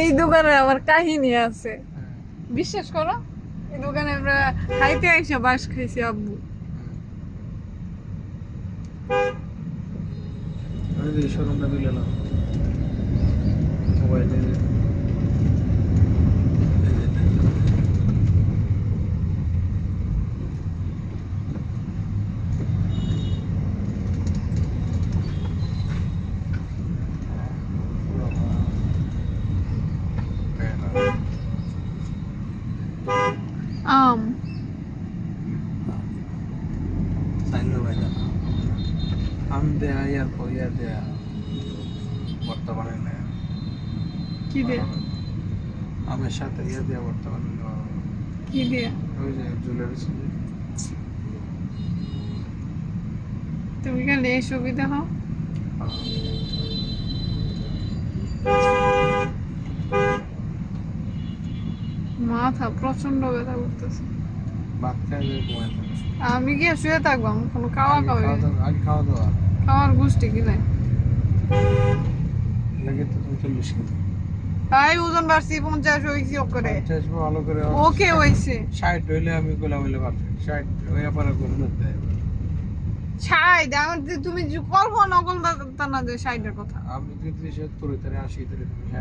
এই দোকানে আমার কাহিনী আছে। বিশ্বাস করো এই দোকানে আমরা খাইতে আইসা বাস খাইছি আব্বু। শোরুমটা তুলে আম আম দেয়া ইয়ার ইয়ার দেয়া বর্তমানে নেই কি দিয়ে? আমের সাথে ইয়ে দেয়া বর্তমানে। কি দিয়ে? ওই যে জুয়েলারি তুমি খালি এই সুবিধা হও মাথা প্রচণ্ড ব্যথা করতেছে। আমি গিয়ে শুয়ে থাকব আমি কোনো খাওয়া খাওয়া খাওয়া দাওয়া- খাওয়া দাওয়া। খাওয়ার গোষ্ঠী কি তাই ওজন বাড়ছি পঞ্চাশ হয়েছি করে ভালো করে ওকে হয়েছে। ষাট হইলে আমি হইলে পারফেক্ট ষাট আমার যে তুমি কল্পনা না যে কথা। আমি যদি তাহলে তুমি